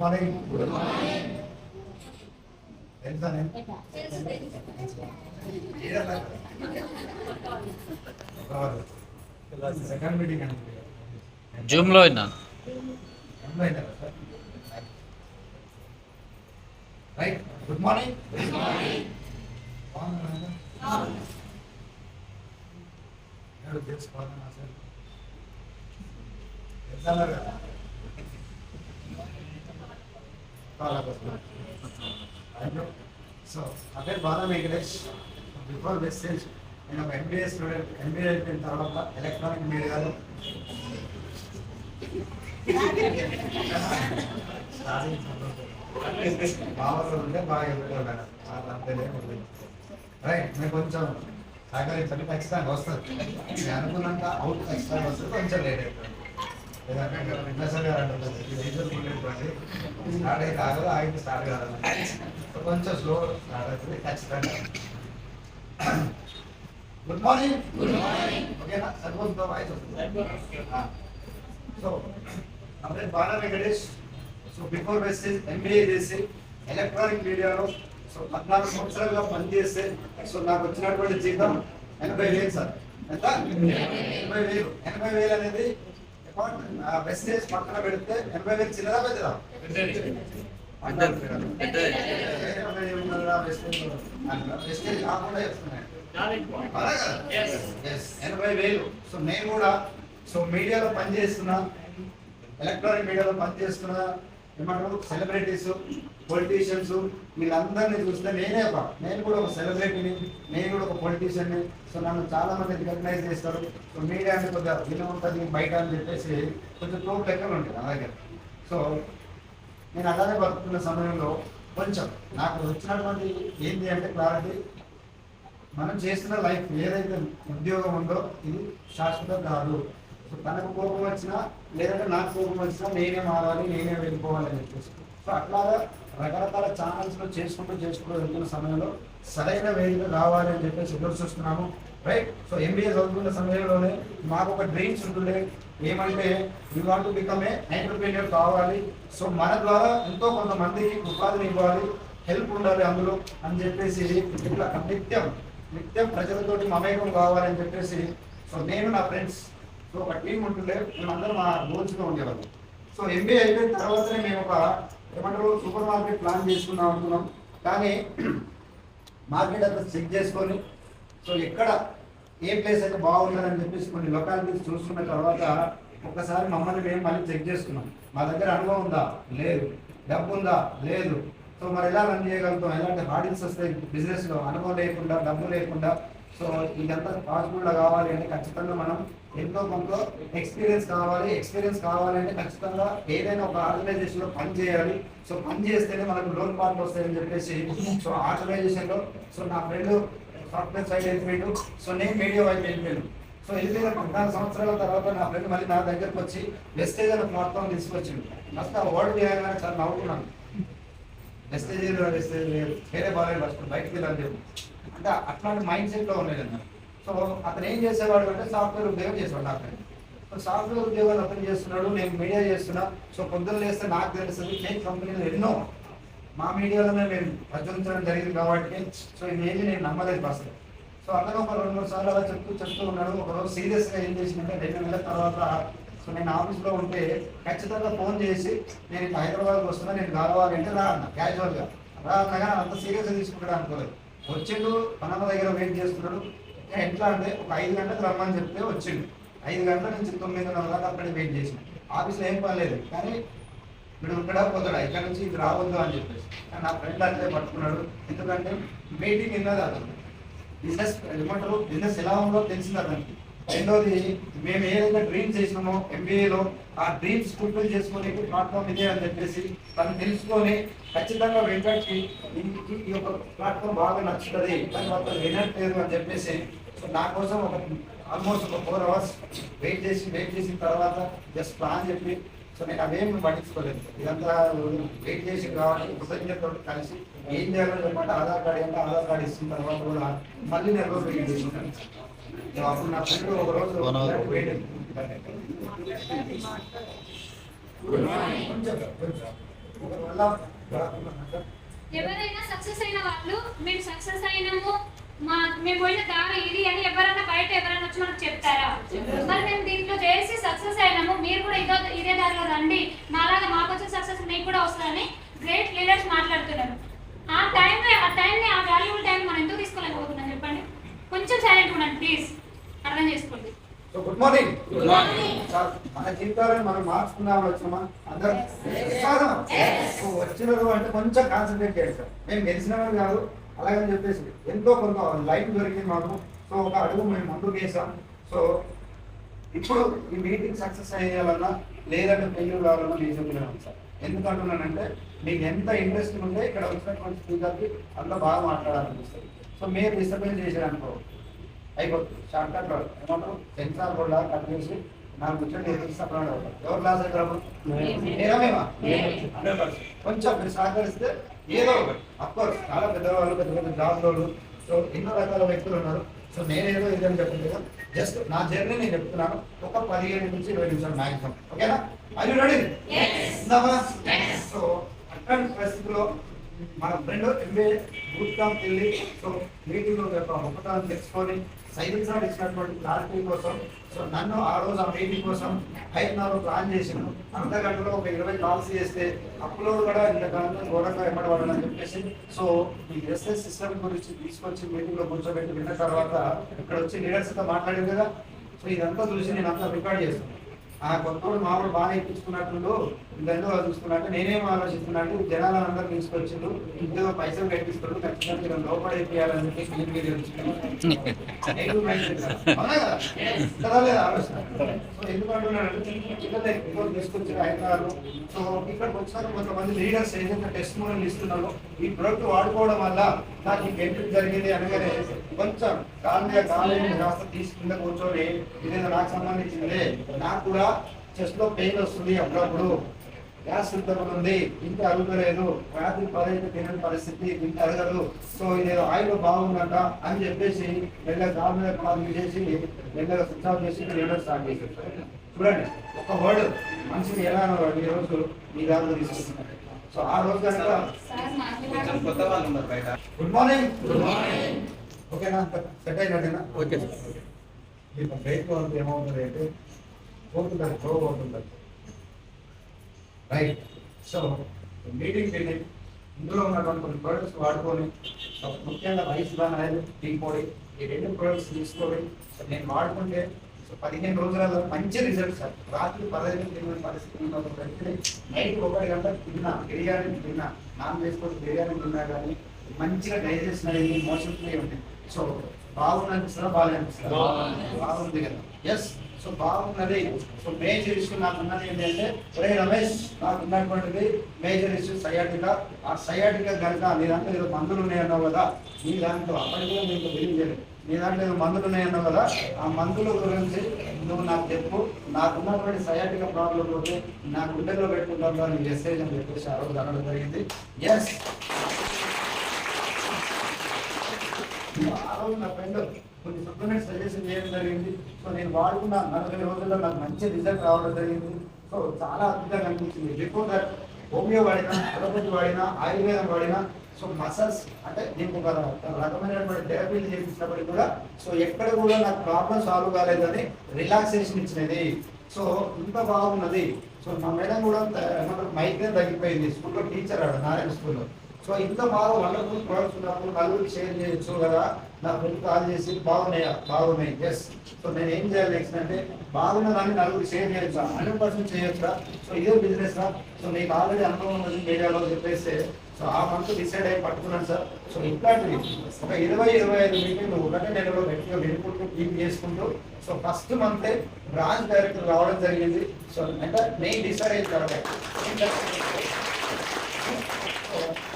Morning తెలుసా నేను second meeting అండి జూమ్లో విన్నాను రైట్ గుడ్ మార్నింగ్ సో అదే బాలా వెంకటేష్ బిఫోర్ వెస్టేజ్ నేను ఒక ఎంబీఏ స్టూడెంట్ ఎంబీఏ అయిపోయిన తర్వాత ఎలక్ట్రానిక్ మీడియాలో బాగా ఉంటే బాగా ఎదుర్కోగలను అంతేలే రైట్ నేను కొంచెం సహకరించండి ఖచ్చితంగా వస్తుంది. నేను అనుకున్నంత అవుట్ ఖచ్చితంగా వస్తుంది కొంచెం లేట్ అవుతుంది. స్టార్ట్ అయితే ఆగదు ఆగితే స్టార్ట్ కాదు కొంచెం స్లో స్టార్ట్ అవుతుంది ఖచ్చితంగా గుడ్ మార్నింగ్ గుడ్ మార్నింగ్ ఓకేనా సరిపోతుందో వాయిస్ వస్తుంది సో అప్పుడే Bala Venkatesh so before wastage MBA చేసి ఎలక్ట్రానిక్ మీడియాలో సో పద్నాలుగు సంవత్సరాలుగా పనిచేస్తే సో నాకు వచ్చినటువంటి జీతం ఎనభై వేలు సార్ ఎంత ఎనభై వేలు ఎనభై వేలు అనేది మెసేజ్ పక్కన పెడితే ఎనభై వేలు చిన్నదా పెద్దదా ఎనభై కాకుండా ఎనభై వేలు సో నేను కూడా సో మీడియాలో పనిచేస్తున్నా ఎలక్ట్రానిక్ మీడియాలో పనిచేస్తున్నా ఏమంటారు సెలబ్రిటీస్ పొలిటీషియన్స్ వీళ్ళందరినీ చూస్తే నేనే ఒక నేను కూడా ఒక సెలబ్రిటీని నేను కూడా ఒక పొలిటీషియన్ని సో నన్ను చాలా మంది రికగ్నైజ్ చేస్తారు. సో మీడియా అంటే కొద్దిగా విలువ ఉంటుంది బయట అని చెప్పేసి కొంచెం టోప్ లెక్కలు ఉంటుంది నా దగ్గర సో నేను అలాగే బతుకుతున్న సమయంలో కొంచెం నాకు వచ్చినటువంటి ఏంటి అంటే క్లారిటీ మనం చేస్తున్న లైఫ్ ఏదైతే ఉద్యోగం ఉందో ఇది శాశ్వతం కాదు. సో తనకు కోపం వచ్చినా లేదంటే నాకు కోపం వచ్చినా నేనే మారాలి నేనే వెళ్ళిపోవాలి అని చెప్పేసి. సో అట్లాగా రకరకాల ఛానల్స్లో చేసుకుంటూ చేసుకుంటూ వెళ్తున్న సమయంలో సరైన వేదిక కావాలి అని చెప్పేసి ఎదురు చూస్తున్నాము. రైట్ సో ఎంబీఏ చదువుతున్న సమయంలోనే మాకు ఒక డ్రీమ్స్ ఉంటుండే. ఏమంటే you want to become a entrepreneur కావాలి. సో మన ద్వారా ఎంతో కొంతమందికి ఉపాధిని ఇవ్వాలి. హెల్ప్ ఉండాలి అందులో. అని చెప్పేసి ఇట్లా నిత్యం నిత్యం ప్రజలతోటి మమేకం కావాలని చెప్పేసి సో నేను నా ఫ్రెండ్స్ సో ఒక టీం ఉంటుండే. మేమందరం మా గోల్స్లో ఉండేవాళ్ళం. సో ఎంబీఏ అయిపోయిన తర్వాతనే మేము ఒక ఏమంటారు? సూపర్ మార్కెట్ ప్లాన్ చేసుకుందాం అనుకున్నాం. కానీ మార్కెట్ అంతా చెక్ చేసుకొని సో ఎక్కడ ఏ ప్లేస్ అయితే బాగుంటుందని చెప్పేసి కొన్ని లొకాలిటీస్ చూసుకున్న తర్వాత ఒక్కసారి మమ్మల్ని మేము మళ్ళీ చెక్ చేసుకున్నాం. మా దగ్గర అనుభవం ఉందా? లేదు. డబ్బు ఉందా? లేదు. సో మరి ఎలా రన్ చేయగలుగుతాం? ఎలాంటి హార్డిల్స్ వస్తాయి? బిజినెస్లో అనుభవం లేకుండా డబ్బు లేకుండా సో ఇదంతా పాసిబుల్గా కావాలి అంటే ఖచ్చితంగా మనం ఎంతో కొంత ఎక్స్పీరియన్స్ కావాలి ఎక్స్పీరియన్స్ కావాలి అంటే ఖచ్చితంగా ఏదైనా ఒక ఆర్గనైజేషన్లో పని చేయాలి. సో పని చేస్తేనే మనకు లోన్ పార్ట్ వస్తాయని చెప్పేసి సో ఆర్గనైజేషన్లో సో నా ఫ్రెండ్ సాఫ్ట్వేర్ సైడ్ వెళ్ళిపోయాడు. సో నేను మీడియా వైపు వెళ్ళిపోయాను. సో వెళ్ళిపోయిన పద్నాలుగు సంవత్సరాల తర్వాత నా ఫ్రెండ్ మళ్ళీ నా దగ్గరకు వచ్చి వెస్టేజ్ అనే ప్లాట్ఫామ్ తీసుకొచ్చిండు. ఫస్ట్ ఆ వర్డ్ చేయగానే చాలా నవ్వుకున్నాను. వెస్టేజ్ వెస్టేజ్ వేరే బాగాలేదు ఫస్ట్ బయటకు వెళ్ళాలి. అంటే అట్లాంటి మైండ్ సెట్లో ఉండేది సో అతను ఏం చేసేవాడు అంటే సాఫ్ట్వేర్ ఉద్యోగం చేసేవాడు అతను సో సాఫ్ట్వేర్ ఉద్యోగాలు అతను చేస్తున్నాడు నేను మీడియా చేస్తున్నా. సో పొద్దున్న లేస్తే నాకు తెలుస్తుంది నేను కంపెనీలు ఎన్నో మా మీడియాలోనే నేను ప్రచురించడం జరిగింది కాబట్టి సో ఇది నేను నమ్మలేదు అసలు సో అతను ఒక రెండు మూడు సార్లు అలా చెప్తూ చెప్తూ ఉన్నాడు. ఒక రోజు ఏం చేసిందంటే రెండు నెలల తర్వాత సో నేను ఆఫీస్లో ఉంటే ఖచ్చితంగా ఫోన్ చేసి నేను హైదరాబాద్కి వస్తున్నా నేను కావాలి అంటే రా అన్న క్యాజువల్గా రా అన్నగా అంత సీరియస్గా తీసుకుంటాడు అనుకోలేదు. వచ్చిండు పనమ్మ దగ్గర వెయిట్ చేస్తున్నాడు? ఎట్లా అంటే ఒక ఐదు గంటలకు రమ్మని చెప్తే వచ్చిండు. ఐదు గంటల నుంచి తొమ్మిదిన్నర దాకా అక్కడే వెయిట్ చేసిన ఆఫీస్లో ఏం పర్లేదు కానీ వీడు ఇక్కడ పోతాడా? ఇక్కడ నుంచి ఇది రావద్దు అని చెప్పేసి. కానీ నా ఫ్రెండ్ అట్లే పట్టుకున్నాడు. ఎందుకంటే మీటింగ్ విన్నది అతను. బిజినెస్ ఏమంటారు? బిజినెస్ ఎలా ఉందో తెలిసింది అతనికి. రెండోది మేము ఏదైతే డ్రీమ్స్ చేసినామో ఎంబీఏలో ఆ డ్రీమ్స్ ఫుల్ఫిల్ చేసుకునే ప్లాట్ఫామ్ ఇదే అని చెప్పేసి తను తెలుసుకొని ఖచ్చితంగా వెంకట్కి ఈ- ఈ- యొక్క ప్లాట్ఫామ్ బాగా నచ్చుతుంది కానీ మొత్తం వినట్లేదు అని చెప్పేసి నా కోసం ఒక ఆల్మోస్ట్ ఒక ఫోర్ అవర్స్ వెయిట్ చేసి వెయిట్ చేసిన తర్వాత జస్ట్ ప్లాన్ చెప్పి సో నేను అవేమి పట్టించుకోలేదు. ఇదంతా వెయిట్ చేసి కావాలి కృతజ్ఞతతో కలిసి ఏం చేయాలని చెప్పంటే ఆధార్ కార్డు అంటే ఆధార్ కార్డు ఇచ్చిన తర్వాత కూడా మళ్ళీ నేను రోజు వెయిట్ చేసుకుంటాను ఎవరైనా సక్సెస్ అయిన వాళ్ళు మేము సక్సెస్ అయినాము మా మేము పోయిన దారి ఇది అని ఎవరైనా బయట ఎవరైనా వచ్చి మనకు చెప్తారా? మరి మేము దీంట్లో చేసి సక్సెస్ అయినాము మీరు కూడా ఇదో ఇదే దారిలో రండి. నాలాగా మాకు వచ్చిన సక్సెస్ మీకు కూడా వస్తుందని గ్రేట్ లీడర్ మాట్లాడుతున్నారు ఆ టైం ఆ టైంని ఆ వాల్యుబుల్ టైం మనం ఎందుకు తీసుకోలేకపోతున్నాం చెప్పండి కొంచెం సైలెంట్ ఉండండి ప్లీజ్ అర్థం చేసుకోండి. So good morning morning. Sir మన జీవితాలను మనం మార్చుకుందాం వచ్చామా? అందరం? వచ్చినారు అంటే కొంచెం కాన్సన్ట్రేట్ చేయండి సార్ మేము గెలిచినామని కాదు అలాగని చెప్పేసి ఎంతో కొంత లైఫ్ దొరికింది మాకు. సో ఒక అడుగు మేము ముందుకు వేసాం. సో ఇప్పుడు ఈ మీటింగ్ సక్సెస్ అయ్యాలన్నా లేదంటే ఫెయిల్యూర్ కావాలన్నా నేను చెప్తున్నాను సార్ ఎందుకంటున్నానంటే మీకు ఎంత ఇంట్రెస్ట్ ఉంటే ఇక్కడ వచ్చినటువంటి స్పీకర్కి అంత బాగా మాట్లాడాలనిపిస్తుంది సో మీరు డిస్టర్బెన్స్ చేశారనుకో అయిపోతుంది. షార్ట్ కట్ ఏమంటారు? సెన్సార్ బోర్డ్ లాగా కట్ చేసి నాకు కూర్చొని తీసుకున్నాడు ఎవరు? లాస్ అవుతారు పర్సెంట్. కొంచెం మీరు సహకరిస్తే ఏదో ఒకటి. అఫ్కోర్స్ చాలా పెద్దవాళ్ళు పెద్ద పెద్ద జాబ్ వాళ్ళు సో ఎన్నో రకాల వ్యక్తులు ఉన్నారు. సో నేనేదో ఇదని చెప్పలేదు జస్ట్ నా జర్నీ నేను చెప్తున్నాను. ఒక పదిహేను నుంచి ఇరవై నిమిషాలు మ్యాక్సిమం ఓకేనా అది రెడీ సో అట్లాంటి పరిస్థితిలో మన ఫ్రెండ్ ఎంబీఏ బూత్ క్యాంప్ వెళ్ళి సో మీటింగ్ యొక్క ఒకటాన్ని తెచ్చుకొని సైన్స్ ఇచ్చినటువంటి క్లారిటీ కోసం సో నన్ను ఆ రోజు ఆ మీటింగ్ కోసం హైదరాబాద్ ప్లాన్ చేసాను అర్ధ గంటలో ఒక ఇరవై కాల్స్ చేస్తే అప్లోడ్ కూడా ఇంత గంటలు ఘోరంగా ఎమ్మడవాడని చెప్పేసి సో ఈ ఎస్ఎస్ సిస్టమ్ గురించి తీసుకొచ్చి మీటింగ్లో కూర్చోబెట్టి విన్న తర్వాత ఇక్కడ వచ్చి లీడర్స్తో మాట్లాడింది కదా సో ఇదంతా చూసి నేను అంతా రికార్డ్ చేస్తున్నాను ఆ కొత్త మామూలు బాగా ఇప్పించుకున్నట్టు ఇదంతా చూసుకున్నట్టు నేనేం ఆలోచిస్తున్నాను జనాలు అందరూ తీసుకొచ్చిండు ఇంకేదో పైసలు కట్టిస్తాడు ఖచ్చితంగా మీరు ఇప్పించాలని చెప్పి మీరు తెలుసుకున్నాను అవునా కదా? కదా లేదా ఆలోచన? సో ఎందుకు అంటున్నానంటే ఇక్కడే ఇంకో తీసుకొచ్చిన హైదరాబాద్ సో ఇక్కడికి వచ్చినాక కొంతమంది లీడర్స్ ఏదైతే టెస్ట్ మోడల్ ఇస్తున్నారో ఈ ప్రొడక్ట్ వాడుకోవడం వల్ల నాకు ఈ బెనిఫిట్ జరిగింది అనగానే కొంచెం కాలు మీద కాలు కాస్త తీసుకుంటే కూర్చొని ఇదేదో నాకు సంబంధించిందే నాకు కూడా చెస్ట్లో పెయిన్ వస్తుంది అప్పుడప్పుడు. గ్యాస్ సిద్ధం ఉంది ఇంత అరుగుతలేదు రాత్రి పదహైదు తినని పరిస్థితి ఇంత అరగదు సో ఇదేదో ఆయిల్ బాగుందంట అని చెప్పేసి మెల్లగా కాలు మీద కాలు తీసేసి మెల్లగా స్విచ్ ఆఫ్ చేసి లీడర్ స్టార్ట్ చేసేసారు చూడండి ఒక వర్డ్ మనిషిని ఎలా అన్నారు ఈ రోజు? మీ దాంట్లో తీసుకుంటున్నారు సో ఆ రోజు కనుక కొత్త వాళ్ళు ఉన్నారు బయట. గుడ్ మార్నింగ్ గుడ్ మార్నింగ్ ఓకేనా? సెట్ అయినట్టేనా? ఓకే మీకు బ్రేక్ ఏమవుతుంది అంటే పోతుంటుంది ఫ్లో అవుతుంది రైట్ సో మీటింగ్ వెళ్ళి ఇందులో ఉన్నటువంటి కొన్ని ప్రొడక్ట్స్ వాడుకొని ముఖ్యంగా రైస్ బాన్ ఆయిల్ టీ పొడి ఈ రెండు ప్రొడక్ట్స్ తీసుకొని నేను వాడుకుంటే సో పదిహేను రోజులలో మంచి రిజల్ట్ సార్. రాత్రి పదహైదు తిన్న పరిస్థితి ఉన్న ఒక వ్యక్తిని నైట్ ఒకటి గంట తిన్నా బిర్యానీ తిన్నా నాన్ వేసుకొని బిర్యానీ తిన్నా కానీ మంచిగా డైజెషన్ అనేది మోషన్ ఫ్రీ ఉంది సో బాగుంది అనిపిస్తుందా బాగా అనిపిస్తుందా బాగుంది కదా. ఎస్ సో బాగున్నది. సో మేజర్ ఇష్యూ నాకు ఉన్నది ఏంటంటే ఒరే రమేష్ నాకు ఉన్నటువంటిది మేజర్ ఇష్యూ సయాటికా ఆ సయాటికా కనుక నీ దాంట్లో ఏదో మందులు ఉన్నాయన్నావు కదా నీ దాంట్లో అప్పటికే మీకు తెలియజేయలేదు నీ దాంట్లో ఏదో మందులు ఉన్నాయన్నావు కదా ఆ మందుల గురించి నువ్వు నాకు చెప్పు. నాకున్నటువంటి సయాటిక ప్రాబ్లం పోతే నా గుండెల్లో పెట్టుకుంటాను అని మెసేజ్ అని చెప్పేసి ఆ రోజు అనడం జరిగింది. ఎస్ ఆ రోజు నా ఫ్రెండ్ కొన్ని సప్లిమెంట్స్ సజెషన్ చేయడం జరిగింది. సో నేను వాడుకున్న నలభై రోజుల్లో నాకు మంచి రిజల్ట్ రావడం జరిగింది. సో చాలా అద్భుతంగా అనిపించింది. బిఫోర్ దట్ హోమియో వాడినా అలోపతి వాడినా ఆయుర్వేదం వాడినా సో మసల్స్ అంటే దీనికి ఒక రకమైనటువంటి థెరపీలు చేయించినప్పటికీ కూడా సో ఎక్కడ కూడా నాకు ప్రాబ్లం సాల్వ్ కాలేదని రిలాక్సేషన్ ఇచ్చినది. సో ఇంత బాగున్నది. సో మా మేడం కూడా మైగ్రేన్ తగ్గిపోయింది. స్కూల్లో టీచర్ ఆడ నారాయణ స్కూల్లో. సో ఇంత బాగా వండర్ఫుల్ ప్రొడక్ట్స్ ఉన్నప్పుడు నలుగురికి షేర్ చేయొచ్చు కదా? నా ఫ్రెండ్ కాల్ చేసి బాగున్నాయా? బాగున్నాయి. ఎస్ సో నేను ఏం చేయాలి నెక్స్ట్ అంటే బాగున్నదాన్ని నలుగురికి షేర్ చేయొచ్చా? హండ్రెడ్ పర్సెంట్ చేయొచ్చా? సో ఇదే బిజినెస్ సో నీకు ఆల్రెడీ అనుభవం ఉన్నది మీడియాలో చెప్పేస్తే సో ఆ మంత్ డిసైడ్ అయ్యి పట్టుకున్నాను సార్. సో ఇట్లాంటివి ఒక ఇరవై ఇరవై ఐదు మీటింగ్లు ఒకటే నెలలో గట్టిగా వినుకుంటూ కీప్ చేసుకుంటూ సో ఫస్ట్ మంతే బ్రాంచ్ డైరెక్టర్ రావడం జరిగింది. సో అంటే నేను డిసైడ్ అయిన తర్వాత.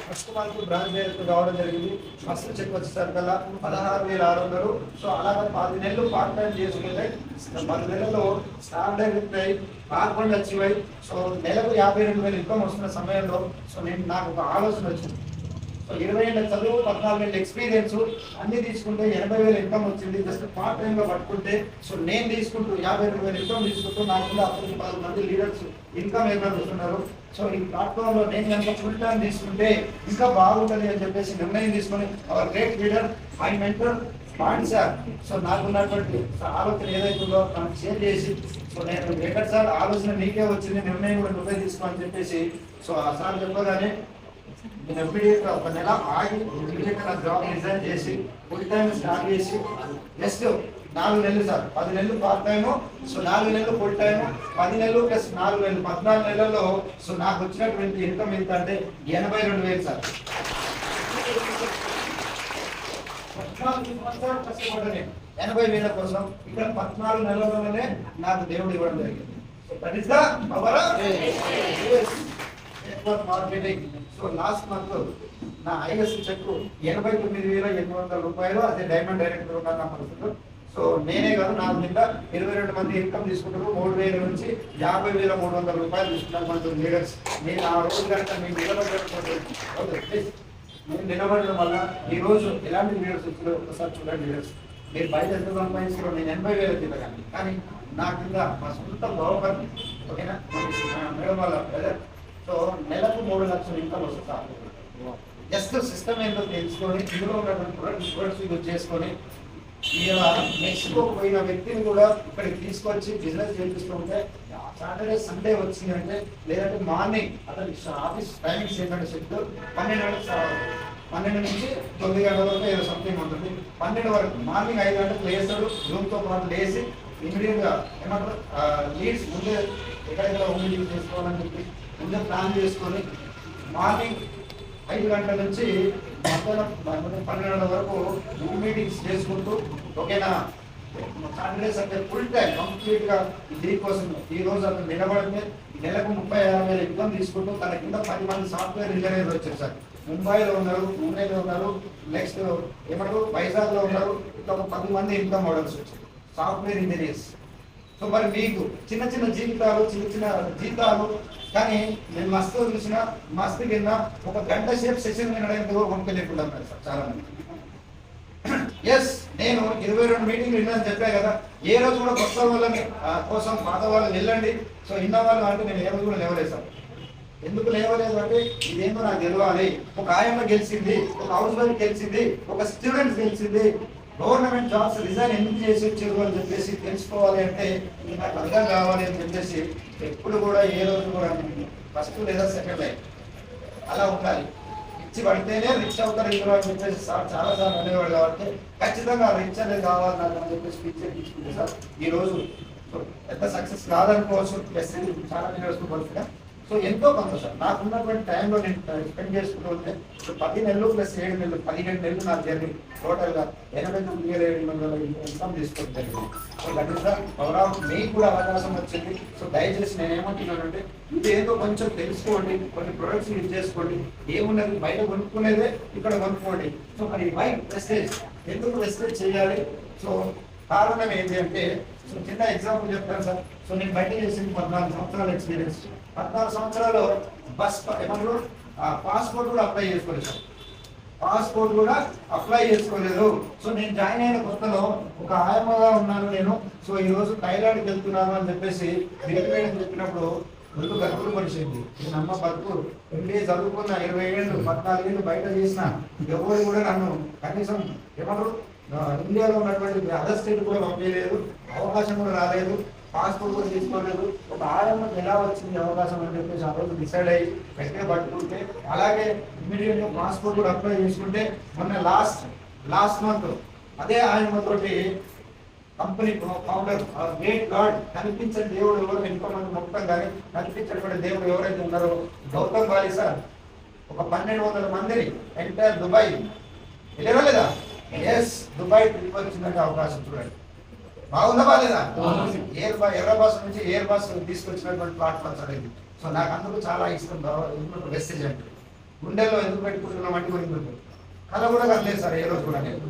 ఫస్ట్ మంత్ బ్రాంచ్ డైరెక్టర్ రావడం జరిగింది. ఫస్ట్ చెక్ వచ్చేసరికల్లా పదహారు వేల ఆరు వందలు. సో అలాగే పది నెలలు పార్ట్ టైం చేసుకుంటే పది నెలల్లో స్టార్ డైరెక్టర్ అయి పాల్గొండ అచీవ్ అయి సో నెలకు యాభై రెండు వేలు ఇన్కమ్ వస్తున్న సమయంలో సో నేను నాకు ఒక ఆలోచన వచ్చింది. ఇరవై ఏళ్ళ చదువు పద్నాలుగు ఏళ్ళ ఎక్స్పీరియన్స్ అన్ని తీసుకుంటే ఎనభై వేల ఇన్కమ్ వచ్చింది. జస్ట్ పార్ట్ టైం లో పట్టుకుంటే సో నేను తీసుకుంటూ యాభై రెండు వేల ఇన్కమ్ తీసుకుంటూ నాకు కూడా పది మంది లీడర్స్ ఇన్కమ్ ఎర్నర్స్ వస్తున్నారు సో ఈ ప్లాట్ఫామ్లో నేను కనుక ఫుల్ టైం తీసుకుంటే ఇంకా బాగుంటుంది అని చెప్పేసి నిర్ణయం తీసుకొని our great leader my mentor pond sir so నాకున్నటువంటి ఆలోచన ఏదైతుందో నాకు షేర్ చేసి సో నేను ఎక్కడ సార్ ఆలోచన నీకే వచ్చింది నిర్ణయం కూడా నువ్వే తీసుకో అని చెప్పేసి సో ఆ సార్ చెప్పగానే నేను ఇమ్మీడియట్ ఒక నెల ఆగి ఇమ్మీడియట్ నా జాబ్ రిజైన్ చేసి ఫుల్ టైం స్టార్ట్ చేసి జస్ట్ నాలుగు నెలలు సార్. పది నెలలు పార్ట్ టైము సో నాలుగు నెలలు ఫుల్ టైము పది నెలలు ప్లస్ నాలుగు నెలలు పద్నాలుగు నెలల్లో సో నాకు వచ్చినటువంటి ఇన్కమ్ ఎంత అంటే ఎనభై రెండు వేలు సార్. పద్నాలుగు సంవత్సరాలు కష్టపడ్డాను ఎనభై వేల కోసం ఇక్కడ పద్నాలుగు నెలల్లోనే నాకు దేవుడు ఇవ్వడం జరిగింది. So that is the power network marketing so last month నా ఐఎస్ చెక్ ఎనభై తొమ్మిది వేల ఎనిమిది వందల రూపాయలు అదే డైమండ్ డైరెక్టర్ ఉన్నాను నా సో నేనే కాదు నా కింద ఇరవై రెండు మంది ఇన్కమ్ తీసుకుంటారు మూడు వేల నుంచి యాభై వేల మూడు వందల రూపాయలు తీసుకున్నారు మన లీడర్స్. నేను ఆ రోజు కనుక మేము నేను నిలబడడం వల్ల ఈ రోజు ఎలాంటి లీడర్స్ వచ్చారో ఒకసారి చూడండి లీడర్స్. మీరు బయట ఎంత సంపాదించారో నేను ఎనభై వేలు కింద కానీ నా కింద మా సొంత గవర్నమెంట్ ఓకేనా? మేడం వాళ్ళ బ్రదర్ సో నెలకు మూడు లక్షలు ఇన్కమ్ వస్తుంది జస్ట్ సిస్టమ్ ఏంటో తెలుసుకొని ఇందులో ఉన్నటువంటి ప్రొడక్ట్ ప్రొడక్ట్స్ యూజ్ చేసుకొని ఇలా మెక్సికో పోయిన వ్యక్తిని కూడా ఇక్కడికి తీసుకొచ్చి బిజినెస్ చేపిస్తుంటే సాటర్డే సండే వచ్చిందంటే లేదంటే మార్నింగ్ అతని ఆఫీస్ టైమింగ్స్ ఏంటంటే షిఫ్ట్ పన్నెండు గంటలకు పన్నెండు నుంచి తొమ్మిది గంటల వరకు ఏదో సంథింగ్ ఉంటుంది. పన్నెండు వరకు మార్నింగ్ ఐదు గంటలకు లేస్తాడు జూమ్తో పాటు లేచి ఇమీడియట్గా ఏమంటారు లీడ్స్ ముందే ఎక్కడెక్కడ హోమ్ మీటింగ్ చేసుకోవాలని చెప్పి ముందే ప్లాన్ చేసుకొని మార్నింగ్ ఐదు గంటల నుంచి మధ్యాహ్నం మధ్యాహ్నం పన్నెండు గంటల వరకు జూమ్ మీటింగ్స్ చేసుకుంటూ ఓకేనా? సాటర్డే సండే ఫుల్ టైం కంప్లీట్గా దీనికోసం ఈ రోజు అతను నిలబడితే నెలకు ముప్పై ఆరు వేల ఇన్కమ్ తీసుకుంటూ తన కింద పది మంది సాఫ్ట్వేర్ ఇంజనీర్లు వచ్చారు సార్. ముంబైలో ఉన్నారు పూణేలో ఉన్నారు నెక్స్ట్ ఏమంటారు వైజాగ్లో ఉన్నారు ఇట్లా ఒక పది మంది ఇన్కమ్ మోడల్స్ వచ్చారు. సాఫ్ట్వేర్ ఇంజనీర్స్ మరి మీకు చిన్న చిన్న జీవితాలు చిన్న చిన్న జీతాలు కానీ నేను మస్తు చూసిన మస్తు కింద ఒక గంట సేపు సెషన్ వినడానికి కూడా కొనుక్కోలేకుండా ఉన్నారు సార్ చాలా మంది. ఎస్ నేను ఇరవై రెండు మీటింగ్లు విన్నాను చెప్పా కదా. ఏ రోజు కూడా కొత్త వాళ్ళని కోసం పాత వాళ్ళని వెళ్ళండి. సో ఇన్న వాళ్ళు అంటే నేను ఏ రోజు కూడా లేవలేదు సార్. ఎందుకు లేవలేదు అంటే ఇదేమో నాకు తెలియాలి ఒక ఆయమ్మ గెలిచింది ఒక హౌస్ వైఫ్ గెలిచింది ఒక స్టూడెంట్ గెలిచింది. గవర్నమెంట్ జాబ్స్ రిజైన్ ఎందుకు చేసి వచ్చారు అని చెప్పేసి తెలుసుకోవాలి అంటే ఇది నాకు అర్థం కావాలి అని చెప్పేసి ఎప్పుడు కూడా ఏ రోజు కూడా ఫస్ట్ లేదా సెకండ్ లైఫ్ అలా ఉండాలి. ఇచ్చి పడితేనే రిచ్ అవుతారు ఇందులో అని చెప్పేసి సార్ చాలా సార్లు అనేవాడు కాబట్టి ఖచ్చితంగా రిచ్ అనేది కావాలి నాకు అని చెప్పేసి పిక్చర్ తీసుకుంటే సార్ ఈ రోజు సో పెద్ద సక్సెస్ కాదనుకోవచ్చు ప్లస్ చాలా పడుతుంది సో ఎంతో కొంత సార్ నాకున్నటువంటి టైంలో నేను స్పెండ్ చేసుకుంటూ ఉంటే సో పది నెలలు ప్లస్ ఏడు నెలలు పదిహేడు నెలలు నా జర్నీ. టోటల్గా ఎనభై తొమ్మిది వేల ఏడు వందల ఇన్కమ్ తీసుకోవడం so that is power of మీకు కూడా అవకాశం వచ్చింది. సో దయచేసి నేను ఏమంటున్నానంటే ఇది ఏదో కొంచెం తెలుసుకోండి కొన్ని ప్రొడక్ట్స్ యూజ్ చేసుకోండి. ఏమున్నది? బయట కొనుక్కునేదే ఇక్కడ కొనుక్కోండి. సో మరి వై వెస్టేజ్ ఎందుకు వెస్టేజ్ చేయాలి? సో కారణం ఏంటి అంటే సో చిన్న ఎగ్జాంపుల్ చెప్తాను సార్. సో నేను బయట చేసింది పద్నాలుగు సంవత్సరాల ఎక్స్పీరియన్స్ పద్నాలుగు సంవత్సరాలు బస్ ప- ఏమన్నారు పాస్పోర్ట్ కూడా అప్లై చేసుకోలేదు. పాస్పోర్ట్ కూడా అప్లై చేసుకోలేదు. సో నేను జాయిన్ అయిన కొత్తలో ఒక ఆయమ్మగా ఉన్నాను నేను. సో ఈరోజు థైలాండ్కి వెళ్తున్నాను అని చెప్పేసి రిలేటెడ్ చెప్పినప్పుడు ఒళ్ళు గర్భులు పడిచింది నేను అమ్మ బతుకు ఎంబీఏ చదువుకున్న ఇరవై ఏళ్ళు పద్నాలుగు ఏళ్ళు బయట చేసిన ఎవరు కూడా నన్ను కనీసం ఏమన్నారు ఇండియాలో ఉన్నటువంటి అదర్ స్టేట్ కూడా పంపించలేదు. అవకాశం కూడా రాలేదు. పాస్పోర్ట్ కూడా తీసుకోలేదు. ఒక ఆడమ్మకి ఎలా వచ్చింది అవకాశం అని చెప్పేసి ఆ రోజు డిసైడ్ అయ్యి వెంటనే పట్టుకుంటే అలాగే ఇమీడియట్గా పాస్పోర్ట్ కూడా అప్లై చేసుకుంటే మొన్న లాస్ట్ లాస్ట్ మంత్ అదే ఆయన తోటి కంపెనీ ఫౌండర్ గ్రేట్ గాడ్ కనిపించని దేవుడు ఎవరు? ఎంతో మంది మొత్తం కానీ కనిపించినటువంటి దేవుడు ఎవరైతే ఉన్నారో? గౌతమ్ బాలి సార్. ఒక పన్నెండు వందల మందిని ఎంటైర్ దుబాయ్ వెళ్ళారా లేదా ఎస్ దుబాయ్ ట్రిప్ వచ్చిందంటే అవకాశం చూడండి. బాగుందా బాగాలేదా? ఎయిర్ బా ఎర్ర బస్ నుంచి ఎయిర్ బస్ తీసుకొచ్చినటువంటి ప్లాట్ఫామ్స్ అనేది సో నాకు అందుకు చాలా ఇష్టం మెసేజ్ అంటే. గుండెల్లో ఎందుకు పెట్టుకుంటున్నాం అంటే కూడా ఎందుకు కళ కూడా కనలేదు సార్ ఏ రోజు కూడా నేను.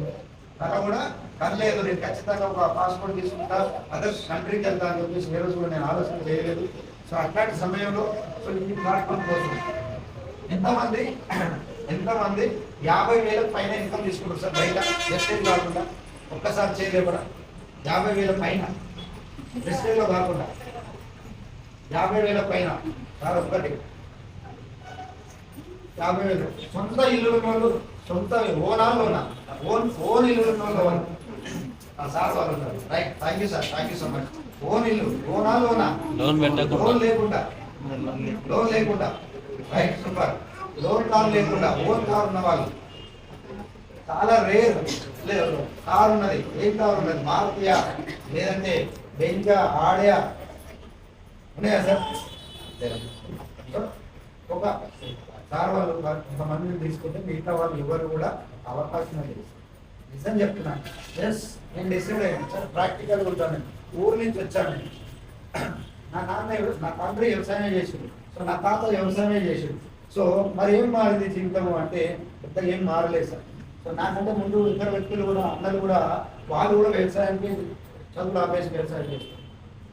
కళ కూడా కనలేదు. నేను ఖచ్చితంగా ఒక పాస్పోర్ట్ తీసుకుంటా అదర్ కంట్రీకి వెళ్తా అని చెప్పేసి ఏ రోజు కూడా నేను ఆలోచన చేయలేదు. సో అట్లాంటి సమయంలో సో ఈ ప్లాట్ఫామ్ కోసం ఎంతమంది ఎంతమంది యాభై వేలకు పైన ఇన్కమ్ తీసుకుంటారు సార్ బయట ఎస్టేట్ కాకుండా. ఒక్కసారి చేయలేపడా యాభై వేల పైన. ఎస్టేట్లో కాకుండా. యాభై వేల పైన. సార్ ఒక్కటి. యాభై వేలు. సొంత ఇల్లు వాళ్ళు సొంత ఓనాల్లోనా ఓన్ ఓన్ ఇల్లు ఉన్న వాళ్ళు. సార్ వాళ్ళు right thank you sir thank you so much own ఇల్లు ఓనాల్లోనా లోన్. లోన్ లేకుండా. లోన్ లేకుండా. రైట్ సూపర్ లోన్ కార్ లేకుండా ఓన్ కార్ ఉన్న వాళ్ళు చాలా రేర్ లేదు కార్ ఉన్నది. ఏం కార్ ఉన్నది? మారుతియా. లేదంటే బెంజా ఆడయా. ఉన్నాయా సార్? ఒక సార్ వాళ్ళు కొంతమందిని తీసుకుంటే మిగతా వాళ్ళు ఎవరు కూడా అవకాశం లేదు. నిజం చెప్తున్నాను ఎస్ నేను డిసైడ్ అయ్యాను సార్. ప్రాక్టికల్గా ఉంటాను. ఊరు నుంచి వచ్చాను. నేను. నా నాన్న నా తండ్రి వ్యవసాయం చేసిండు. సో నా తాత వ్యవసాయమే చేసిండు. సో మరి ఏం మారింది జీవితం అంటే పెద్ద ఏం మారలేదు సార్. సో నాకంటే ముందు ఇతర వ్యక్తులు కూడా అందరూ కూడా వాళ్ళు కూడా వ్యవసాయానికి చదువులు ఆపేసి వ్యవసాయం చేస్తారు.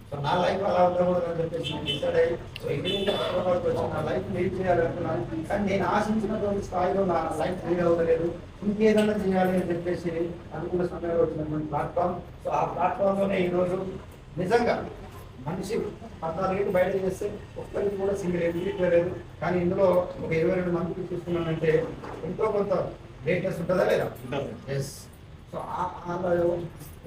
సో నా లైఫ్ అలా ఉండకూడదు అని చెప్పేసి నేను డిసైడ్ అయ్యి సో ఎక్కడి నుంచి హైదరాబాద్కి వచ్చి నా లైఫ్ లీడ్ చేయాలనుకున్నాను కానీ నేను ఆశించినటువంటి స్థాయిలో నా లైఫ్ లీడ్ అవ్వలేదు. ఇంకేదైనా చేయాలి అని చెప్పేసి అనుకున్న సమయంలో వచ్చినటువంటి ప్లాట్ఫామ్. సో ఆ ప్లాట్ఫామ్లోనే ఈరోజు నిజంగా మనిషి పద్నాలుగేళ్ళు బయట చేస్తే ఒక్కరికి కూడా సింగిల్ ఎంపీ లేదు కానీ ఇందులో ఒక ఇరవై రెండు మందికి చూసుకున్నానంటే ఎంతో కొంత గ్రేట్నెస్ ఉంటుందా లేదా? ఎస్ సో ఆ- ఆ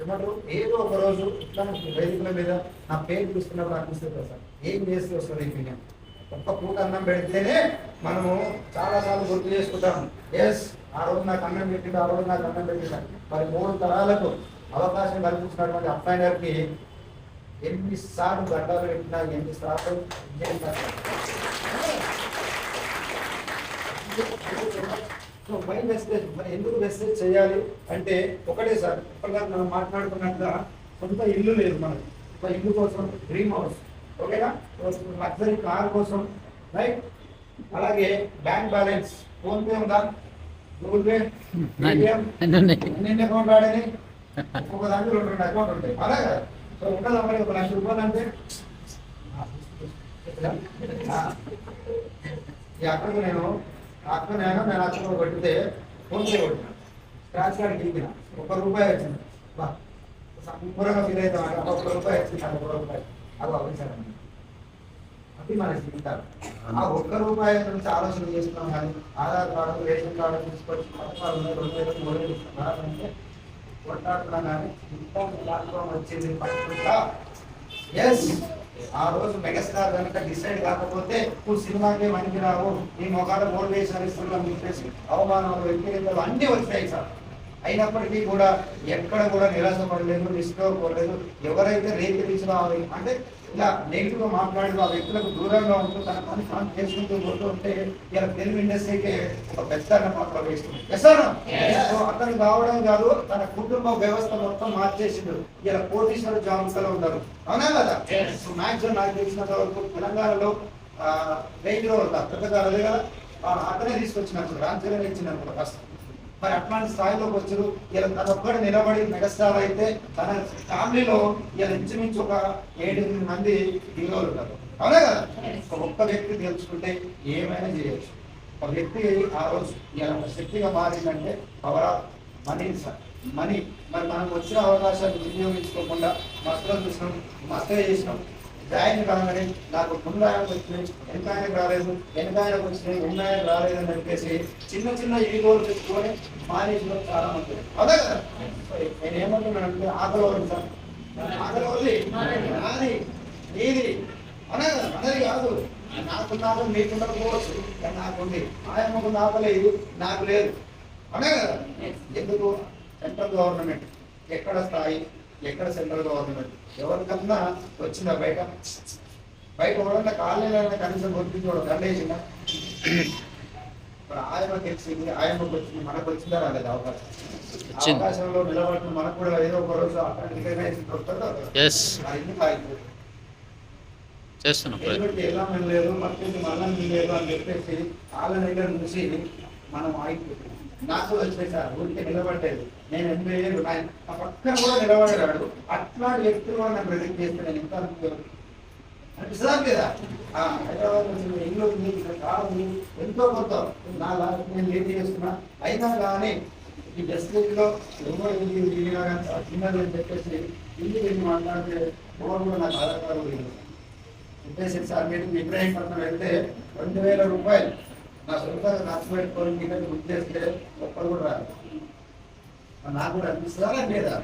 ఏమంటారు? ఏదో ఒక రోజు ఇట్లా వేదికల మీద నా పేరు చూస్తున్నప్పుడు అనిపిస్తుంది కదా సార్. ఏం చేస్తే వస్తుంది పుణ్యం? ఒక్క పూట అన్నం పెడితేనే మనము చాలా సార్లు గుర్తు చేసుకుంటాం. ఎస్ ఆ రోజు నాకు అన్నం పెట్టిండు ఆ రోజు నాకు అన్నం పెట్టిండు. మరి మూడు తరాలకు అవకాశం కల్పించినటువంటి అప్లైనర్కి ఎన్నిసార్లు గడ్డలు పెట్టినా ఎన్నిసార్లు సో మైండ్ వెస్టేజ్ మరి ఎందుకు వెస్టేజ్ చేయాలి అంటే ఒకటే సార్ ఇప్పటిదాకా మనం మాట్లాడుకున్నట్టుగా సొంత ఇల్లు లేదు మనకి ఒక ఇల్లు కోసం డ్రీమ్ హౌస్ ఓకేనా? లగ్జరీ కార్ కోసం రైట్ అలాగే బ్యాంక్ బ్యాలెన్స్ ఫోన్ పే ఉందా? గూగుల్ పే పేటిఎం ఎన్ని అకౌంట్ ఆడని? ఒక్కొక్క దాంట్లో రెండు రెండు అకౌంట్ ఉంటాయి. అలాగా సో ఉండదు అమ్మాయి ఒక లక్ష రూపాయలు అంటే? ఈ అక్కడికి నేను అక్క నేను నేను అక్కడ కొట్టితే ఫోన్ పే కొట్టిన. స్క్రాచ్ కార్డ్ గీకిన ఒక్క రూపాయి వచ్చింది. బా. సంపూర్ణంగా ఫీల్ అవుతాం ఒక్క రూపాయి వచ్చింది. నాకు ఒక రూపాయి. అది అవ్వించాను అది మన జీవితాలు. ఆ ఒక్క రూపాయి నుంచి ఆలోచన చేస్తున్నాం కానీ ఆధార్ కార్డు రేషన్ కార్డు తీసుకొచ్చి పథకాలు ఉన్నాయి రెండు వేలు మూడు వేలు ఇస్తున్నారు అంటే కొట్టాడుతున్నాం కానీ ఇంత ప్లాట్ఫామ్ వచ్చింది పట్టుకుంటా. ఎస్ ఆ రోజు మెగాస్టార్ కనుక డిసైడ్ కాకపోతే నువ్వు సినిమాకే మనకి రావు నీ మొఖాల మోటివేషన్ ఇస్తున్నాం చెప్పేసి అవమానాలు వ్యక్తిగతలు అన్నీ వచ్చాయి సార్. అయినప్పటికీ కూడా ఎక్కడ కూడా నిరాశపడలేదు నిష్ఠపడలేదు ఎవరైతే రేపు అంటే ఇలా నెగిటివ్గా మాట్లాడి ఆ వ్యక్తులకు దూరంగా ఉంటూ తన పని తాను చేసుకుంటూ పోతూ ఉంటే ఇలా తెలుగు ఇండస్ట్రీకి ఒక పెద్ద? So, అతను కావడం కాదు తన కుటుంబ వ్యవస్థ మొత్తం మార్చేసిండు. ఇలా కోటీశ్వర జాబులు ఉన్నారు. అవునా కదా? సో మ్యాక్సిమం నాకు తెలిసినంత వరకు తెలంగాణలో రేంజ్లో పెద్దగా అదే కదా? అతనే తీసుకొచ్చినప్పుడు రాంచరణ్ ఇచ్చినప్పుడు కష్టం మరి అట్లాంటి స్థాయిలోకి వచ్చారు. ఇలా తన ఒక్కడ నిలబడి మెగాస్టార్ అయితే తన ఫ్యామిలీలో ఇలా ఇంచుమించు ఒక ఏడెనిమిది మంది హీరోలు ఉన్నారు అవునా కదా? ఒక ఒక్క వ్యక్తి తెలుసుకుంటే ఏమైనా చేయొచ్చు. ఒక వ్యక్తి ఆ రోజు ఇలా ఒక శక్తిగా మారిందంటే power of money sir. Money. మరి మనకు వచ్చిన అవకాశాన్ని వినియోగించుకోకుండా మస్తులో చూసినాం మస్తే చేసినాం. జాయిన్ కాగానే నాకు ముందు ఆయనకు వచ్చినాయి వెనక ఆయనకు రాలేదు ఆయనకు వచ్చినాయి ముందు ఆయనకు రాలేదు అని చెప్పేసి చిన్న చిన్న ఈగోలు పెట్టుకొని మానేసిన చాలా మంది అదే కదా? నేను ఏమంటున్నానంటే ఆకలి వరకు సార్. ఆకలి వరది నాది నీది. అనే కదా? మనది కాదు. నాకు నాకు మీకు ఉండకపోవచ్చు కానీ నాకుంది. ఆయనకు ఆకలి నాకు లేదు అనే కదా? ఎందుకు? సెంట్రల్ గవర్నమెంట్ ఎక్కడ స్థాయి? ఎక్కడ సెంట్రల్ గవర్నమెంట్ ఎవరికన్నా వచ్చిందా బయట? బయట ఎవరన్నా కాలేజీ కనీసం గుర్తించడం దండేసిందా? మరి ఆయన తెలిసింది ఆయనకు వచ్చింది మనకు వచ్చిందా రాలేదు అవకాశం. అవకాశంలో నిలబడి మనకు కూడా ఏదో ఒక రోజు? చేస్తున్నాం లేదు పక్కకి మళ్ళీ లేదు అని చెప్పేసి వాళ్ళ దగ్గర నుంచి మనం ఆగిపోతుంది నాకు వచ్చినాయి సార్ ఊరికే నిలబడలేదు నేను ఎంబీఏ ఏళ్ళు పక్కన కూడా నిలబడ్డాడు. అట్లాంటి వ్యక్తులు కూడా నన్ను ప్రెజెంట్ చేస్తే నేను ఎంత అనుకోను అనిపిస్తుందా లేదా? ఆ, హైదరాబాద్ నుంచి ఇల్లు ఉంది ఇక్కడ కారు ఉంది ఎంతో కొంత. నా లాస్ట్ నేను ఏం చేస్తున్నా. అయినా కానీ ఈ డెస్టినీలో ఎవరో ఇల్లు తిరిగినా కానీ చిన్నది అని చెప్పేసి ఇల్లు వెళ్ళి మాట్లాడితే ఎవరు కూడా నాకు ఆధార్ కార్డు లేదు చెప్పేసి సార్ మీరు ఇబ్రాహీం పట్నం వెళ్తే రెండు వేల రూపాయలు. నా సొంతంగా ఖర్చు పెట్టుకొని టికెట్ గుర్తు చేస్తే ఒక్కరు కూడా రాదు నాకు కూడా అనిపిస్తుందా లేదా?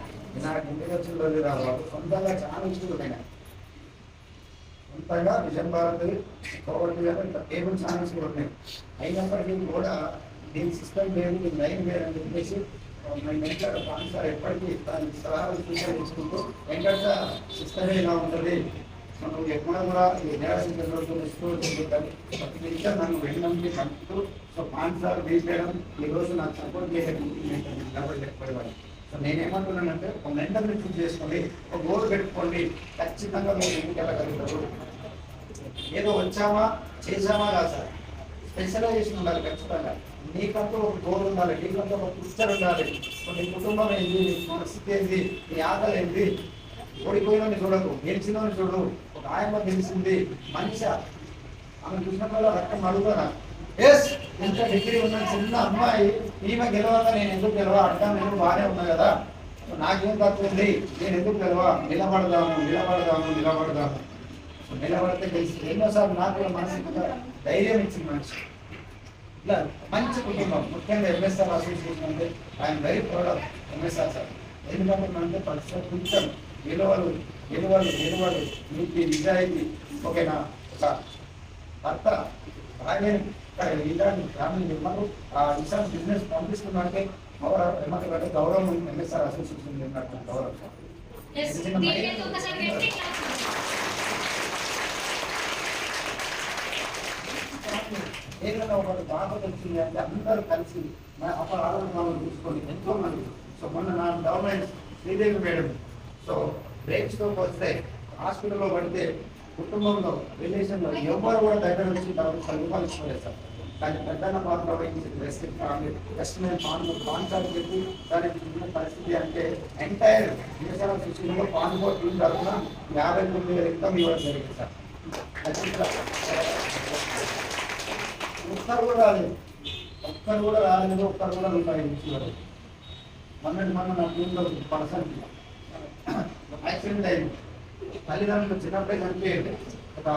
నాకు ఇంటి వచ్చిన రోజు రావాలి సొంతంగా చాలా ఇష్టం సొంతంగా విజన్ భారత్ కోవటి కేబుల్ ఛానల్స్ కూడా ఉన్నాయి. అయినప్పటికీ కూడా దీని సిస్టమ్ లేదు దీని లైన్ లేదని చెప్పేసి వెంకట పాన్ సార్ ఎప్పటికీ దాని సలహాలు సూచనలు ఇచ్చుకుంటూ వెంకట సిస్టమే ఇలా ఉంటుంది. మనం ఎక్కడ కూడా ఈ నిరాశించడంతో ఇస్తూ ఉంటుంది నన్ను వెళ్ళి పంపుతూ సో పాన్ సార్ తీసేయడం ఈ రోజు నాకు సపోర్ట్ చేసేది సో నేనేమంటున్నానంటే ఒక మెంటల్ రిట్రీట్ చేసుకోండి ఒక గోల్ పెట్టుకోండి ఖచ్చితంగా మీరు ఎందుకు ఏదో వచ్చామా చేసామా కాదు సార్. స్పెషలైజేషన్ ఉండాలి ఖచ్చితంగా. నీకంటూ ఒక గోల్ ఉండాలి నీకంటూ ఒక పిక్చర్ ఉండాలి. నీ కుటుంబం ఏంటి నీ పరిస్థితి ఏంటి నీ ఆకలి ఏంటి ఓడిపోయిన చూడకు గెలిచిన చూడు ఒక ఆయమ్మ గెలిచింది మనిషి ఆమె చూసినప్పుడు రక్తం అడుగుతారా ఎస్ ఇంత డిగ్రీ ఉన్న చిన్న అమ్మాయి ఈమె గెలవగా నేను ఎందుకు గెలవ? అడ్డం నేను బాగానే ఉన్నా కదా. నాకేం తక్కువ ఉంది? నేను ఎందుకు గెలవ? నిలబడదాము నిలబడదాము నిలబడదాము. నిలబడితే గెలిచి ఎన్నోసార్లు నాకు కూడా మనసుగా ధైర్యం ఇచ్చింది మనిషి. ఇట్లా మంచి కుటుంబం. ముఖ్యంగా ఎంఎస్ఆర్ అసోసియేషన్ అంటే I'm very proud of MSR sir. ఎందుకంటే పరిస్థితి కొంచెం విలువలు విలువలు విలువలు నీతి నిజాయితీ. ఓకేనా? ఒక భర్త భార్యని ఇలాంటి ఫ్యామిలీ నిర్మాణం ఆ ఇసాన్ బిజినెస్ పంపిస్తున్నట్టే ఏమంటారంటే గౌరవం ఎంఎస్ఆర్ అసోసియేషన్ ఉన్నటువంటి గౌరవం. ఏదైనా ఒకటి బాధ వచ్చింది అంటే అందరూ కలిసి మన అపరాధం మనం చూసుకొని ఎంతో మంది. సో మొన్న నా government Sridevi madam. So breaks పోస్తే హాస్పిటల్లో పడితే కుటుంబంలో రిలేషన్లో ఎవరు కూడా దగ్గర నుంచి డబ్బులు సదుపాయాలు సార్ కానీ పెద్దన్న పాత్ర వహించింది రెస్టింగ్ ఫ్యామిలీ జస్ట్ నేను పాన్ పాన్ చెప్పి దానికి ఉన్న పరిస్థితి అంటే ఎంటైర్ దేశాల శిక్షణలో పాన్ బోర్డు టీం తరఫున యాభై తొమ్మిది వేల ఇన్కమ్ ఇవ్వడం జరిగింది సార్. ఒక్కరు కూడా రాలేదు. ఒక్కరు కూడా రాలేదు ఒక్కరు కూడా రూపాయి ఇచ్చేవారు మొన్నటి మొన్న నా టీంలో పర్సన్ యాక్సిడెంట్ అయింది. తల్లిదండ్రులు చిన్నప్పుడే చనిపోయింది ఒక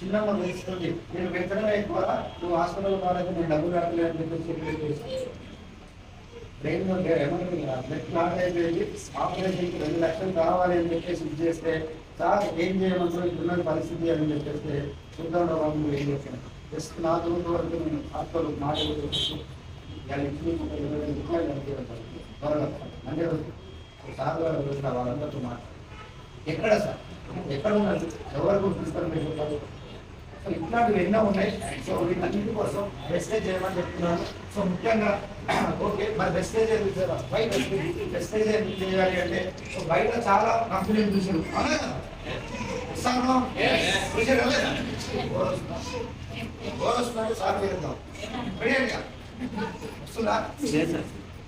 చిన్నమ్మ తెలుస్తుంది నేను వెంటనే ఎక్కువ నువ్వు హాస్పిటల్ కావాలంటే నేను డబ్బులు కట్టలేదు అని చెప్పేసి బ్రెయిన్ ఏమంటుంది బ్లడ్ క్లాట్ అయిపోయింది. ఆపరేషన్కి రెండు లక్షలు కావాలి అని చెప్పేసి ఇది చేస్తే సార్ ఏం చేయమంటారు? ఇప్పుడున్న పరిస్థితి అని చెప్పేస్తే చూద్దాం వాళ్ళు ఏం చేస్తాను జస్ట్ నా దూరం వరకు నేను హాస్పిటల్ మాట్లాడుతూ ఇవాళ ఇరవై రూపాయలు త్వరగా. అంటే సార్ వాళ్ళందరితో మాట్లాడుతున్నాను ఎక్కడ సార్ ఎక్కడ ఉన్నారు ఎవరు గుర్తిస్తారు మీరు చెప్పారు సో ఇట్లాంటివి ఎన్నో ఉన్నాయి సో వీటన్నిటి కోసం వెస్టేజ్ చేయమని చెప్తున్నాను సో ముఖ్యంగా ఓకే మరి వెస్టేజ్ ఎందుకు చేయాలి వై వెస్టేజ్ చేయాలి అంటే సో బయట చాలా కంపెనీలు చూసారు అవునా కదా? ఇస్తాను సార్ వస్తుందా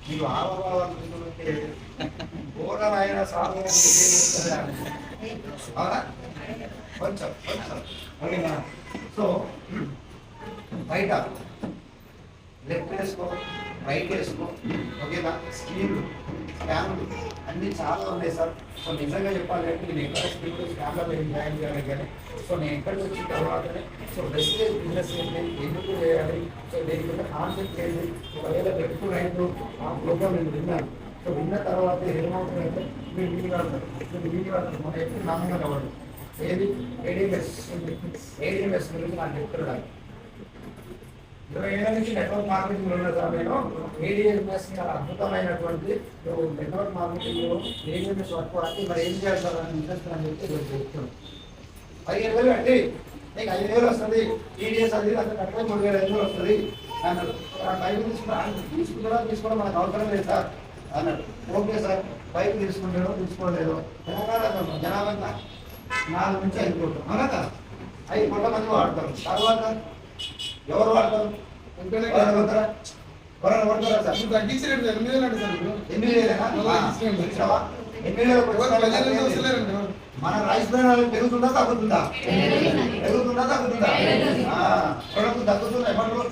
మీకు ఆవభావాలు చూస్తుంటే బోనర్ అయినా అవునా? కొంచెం కొంచెం. ఓకేనా సో బయట లెఫ్ట్ వేసుకో రైట్ వేసుకో. ఓకేనా? స్కీమ్ స్కామ్లు అన్ని చాలా ఉన్నాయి సార్. సో నిజంగా చెప్పాలంటే నేను ఎక్కడ స్కీమ్లు స్కామ్లో మీరు జాయిన్ చేయాలి కానీ సో నేను ఎక్కడికి వచ్చిన తర్వాతనే సో రెసిడెన్స్ బిజినెస్ ఏంటి ఎందుకు చేయాలి సో దేని మీద కాన్సెప్ట్ ఏంటి ఒకవేళ వ్యక్తులు రైతు ఆ ప్రోగ్రామ్ నేను విన్నాను. సో విన్న తర్వాత ఏమవుతుందంటే మీరు వీలు కాదు మీరు వీలు కాదు మన ఎప్పుడు నమ్మకం అవ్వదు ఏది? ఏడిఎంఎస్ ఏడిఎంఎస్ గురించి నాకు చెప్తున్నాను ఇరవై ఏళ్ళ నుంచి నెట్వర్క్ మార్కెటింగ్ ఉన్న సమయంలో ఏడిఎంఎస్ చాలా అద్భుతమైనటువంటి నెట్వర్క్ మార్కెటింగ్ ఏడిఎంఎస్ వర్క్ అంటే మరి ఏం చేస్తారని ఇంట్రెస్ట్ అని చెప్పి నేను చెప్తున్నాను పదిహేను వేలు అండి. నీకు ఐదు వేలు వస్తుంది. టీడీఎస్ అది అంత కట్టుకొని మూడు వేల ఐదు వేలు వస్తుంది. అన్నాడు. బైక్ తీసుకున్నా తీసుకుంటారా తీసుకోవడం మనకు అవసరం లేదు సార్. అన్నాడు. ఓకే సార్ బైక్ తీసుకుంటాడో తీసుకోలేదు తెలంగాణ జనాభా నాలుగు నుంచి ఐదు కోట్లు. అవునా కదా ఐదు కోట్ల మంది వాడతారు. తర్వాత ఎవరు వాడతారు? ఎవరైనా సార్? తగ్గించలేదు ఎనిమిది వేలు సార్ వేలేనా. మన రైస్ బ్రాండ్ పెరుగుతుందా తగ్గుతుందా? పెరుగుతుందా తగ్గుతుందా? ప్రొడక్ట్ తగ్గుతుందా. ఏమంటారు?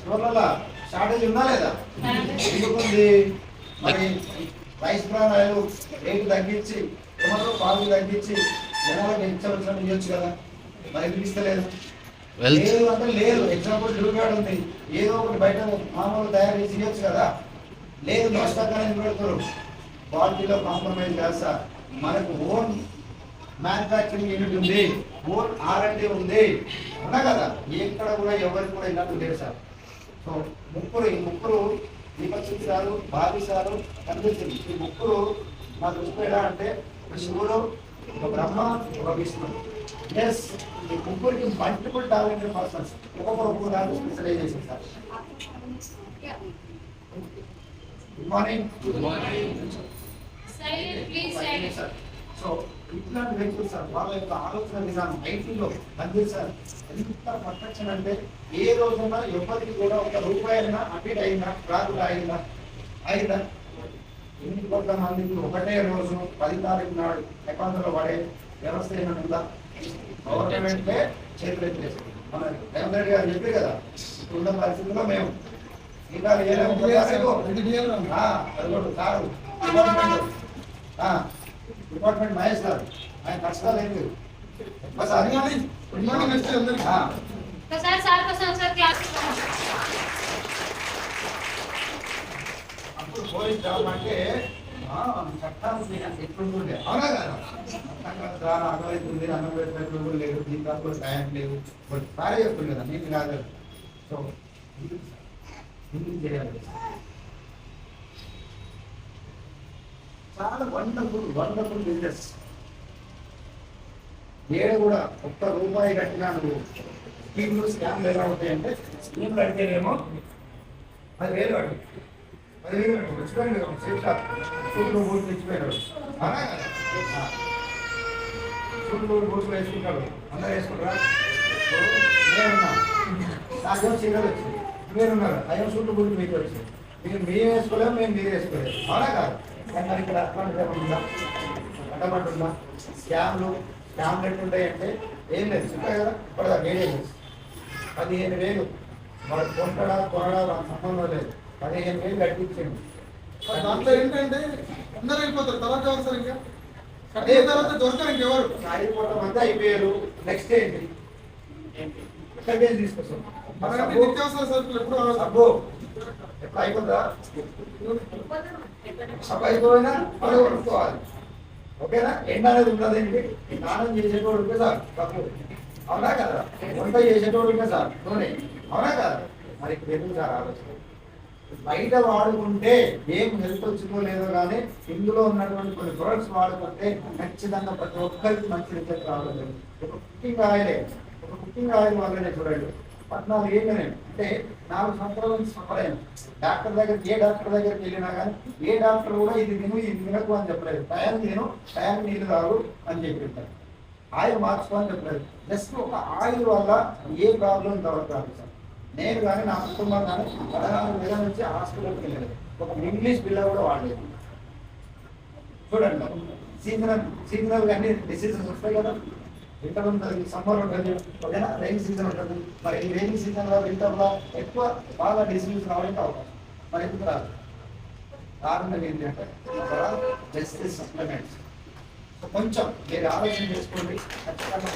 స్టోర్లలో షార్టేజ్ ఉందా లేదా? ఎందుకుంది మరి రైస్ బ్రాండ్ ఆయిల్ రేటు తగ్గించి ఏమంటారు? పాలు తగ్గించి జనాలకు ఇచ్చవలసిన ఇవ్వచ్చు కదా. మరి ఎందుకు ఇస్తలేదు వెల్త్ లేదు ఎగ్జాంపుల్ డ్యూకార్డ్ ఉంది ఏదో ఒకటి బయట మామూలు తయారు చేసి ఇవ్వచ్చు కదా. లేదు నష్టంగానే పెడతారు? క్వాలిటీలో కాంప్రమైజ్ చేస్తా మనకు ఓన్ మ్యానుఫ్యాక్చరింగ్ యూనిట్ ఉంది. ఓన్ ఆర్ఎండి ఉంది. ఉన్నా కదా. ఎక్కడ కూడా ఎవరికి కూడా ఇలాంటి లేదు సార్. సో ముగ్గురు ఈ ముగ్గురు దీపక్ సింగ్ సారు కనిపించింది. ఈ ముగ్గురు మా దృష్టి ఎలా అంటే ఒక శివుడు ఒక బ్రహ్మ ఒక విష్ణుడు ఎస్ ఈ ముగ్గురికి మల్టిపుల్ టాలెంటెడ్ పర్సన్స్ ఒక్కొక్కరు ఒక్కొక్క దాంట్లో specialization sir. Good morning please silent sir so ఇట్లాంటి వ్యక్తులు సార్ వాళ్ళ యొక్క ఆలోచన విధానం ఐటీలో పనిచేశారు ఎంత పర్ఫెక్షన్ అంటే ఏ రోజున ఎవరికి కూడా ఒక రూపాయి అయినా అటు అయినా అయిందా అయిందా ఎన్ని కోట్ల మందికి ఒకటే రోజు పది తారీఖు నాడు అకౌంట్లో పడే వ్యవస్థ ఏమైనా ఉందా? గవర్నమెంటే చేతులు ఎత్తేసింది మన రేవంత్ రెడ్డి గారు చెప్పారు కదా ఇప్పుడున్న పరిస్థితుల్లో మేము ఇంకా సారు డిపార్ట్మెంట్ ఆ, డిపార్ట్మెంట్ మహేష్ గారు ఆయన కష్టాలు ఏం ఒకసారి క్లాస్ అప్పుడు పోలీస్ జాబ్ అంటే ద్వారా అర్థమవుతుంది అన్నం పెట్టినట్లు లేదు దీని తక్కువ టైం లేవు బట్ భార్య చెప్తుంది కదా నేను కాదు సో చేయాలి చాలా వండర్ఫుల్ వండర్ఫుల్ బిజినెస్. ఏడు కూడా ఒక్క రూపాయి కట్టినా నువ్వు స్కీమ్లు స్కామ్లు ఎలా ఉంటాయంటే స్కీమ్లు అడితేనేమో పదివేలు అడుగు అడుగు తెచ్చిపోయింది సీట్ల సూట్లు బూట్లు తెచ్చిపోయినాడు అవునా కదా? ఆ. సూట్లు బూట్లు వేసుకుంటాడు. అందరూ వేసుకుంటారా? నేనున్నా నాకేమో చీరలు వచ్చింది. మీరున్నారు అయ్యో సూట్లు బూట్లు మీకు వచ్చింది మీరు మేము వేసుకోలేము మేము మీరు వేసుకోలేదు అవునా కాదు. కానీ ఇక్కడ అట్లాంటి ఉందా? అడ్డమంటుందా స్కామ్లు స్కామ్లు ఎట్లుంటాయంటే ఏం లేదు. చెప్పాయి కదా? ఇప్పుడు మీడియం. పదిహేను వేలు. వాడు కొంటడా కొనడా సంబంధం లేదు. పదిహేను వేలు కట్టించండి దాంట్లో ఏంటంటే అందరూ వెళ్ళిపోతారు తర్వాత అవసరం ఇంకా కట్టిన తర్వాత దొరకరు ఇంకెవరు. అయిపోవడం అంతా అయిపోయారు. నెక్స్ట్ ఏంటి? ప్యాకేజ్ తీసుకొస్తాం. నిత్యావసర సరుకులు ఎప్పుడు సబ్బు? ఎప్పుడు అయిపోతుందా? సబ్బు అయిపోయినా పని కొనుక్కోవాలి. ఓకేనా? ఎండ అనేది ఏంటి? స్నానం చేసేటోడు ఉంటే సార్ తప్పు అవునా కదా? వంట చేసేటోడు ఉంటే సార్ నూనె. అవునా కదా? మరి ఇప్పుడు ఎందుకు సార్ ఆలోచన? బయట వాడుకుంటే ఏం హెల్త్ వచ్చిందో లేదో కానీ ఇందులో ఉన్నటువంటి కొన్ని ప్రొడక్ట్స్ వాడుకుంటే ఖచ్చితంగా ప్రతి ఒక్కరికి మంచి రిజల్ట్ రావడం ఒక కుకింగ్ ఆయిలే ఒక కుకింగ్ ఆయిల్ వల్లనే చూడండి. పద్నాలుగు ఏళ్ళు అంటే నాలుగు సంవత్సరాల నుంచి సఫరైన డాక్టర్ దగ్గర ఏ డాక్టర్ దగ్గరికి వెళ్ళినా కానీ ఏ డాక్టర్ కూడా ఇది తిను ఇది తినకు అని చెప్పలేదు. టైం నేను టైం నీళ్ళు తాగు అని చెప్పి ఆయిల్ మార్చుకో అని చెప్పలేదు. జస్ట్ ఒక ఆయిల్ వల్ల ఏ ప్రాబ్లం దొరకాలి సార్ నేను కానీ నా కుటుంబం కానీ పదహారు వేల నుంచి హాస్పిటల్కి వెళ్ళలేదు. ఒక ఇంగ్లీష్ పిల్ల కూడా వాడలేదు. చూడండి సీజనల్ సీజనల్ కానీ డిసీజెస్ వస్తాయి కదా. వింటర్ ఉంటుంది సమ్మర్ ఉంటుంది ఓకేనా? రైన్ సీజన్ ఉంటుంది. మరి ఈ రైన్ సీజన్లో వింటర్లో ఎక్కువ బాగా డిసీజెస్ రావడానికి అవకాశం మరి ఎందుకు రాదు? కారణం ఏంటి అంటే జస్ట్ సప్లిమెంట్స్. కొంచెం మీరు ఆలోచన చేసుకోండి. ఖచ్చితంగా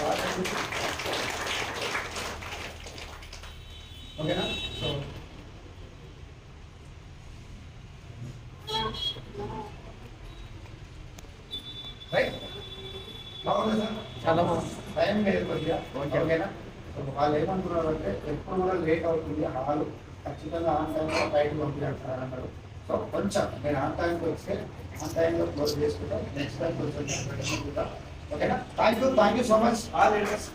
ఓకేనా? సో రైట్ బాగుంది సార్? చాలా. టైం లేదు కొద్దిగా. ఓకేనా? వాళ్ళు ఏమంటున్నారు అంటే ఎప్పుడు కూడా లేట్ అవుతుంది హాల్ ఖచ్చితంగా ఆన్ టైంలో బయటకు పంపించారు అన్నారు. సో కొంచెం నేను ఆన్ టైంకి వస్తే ఆన్ టైంలో క్లోజ్ చేసుకుంటాం. నెక్స్ట్ టైం కొంచెం ఓకేనా? Thank you thank you so much all leaders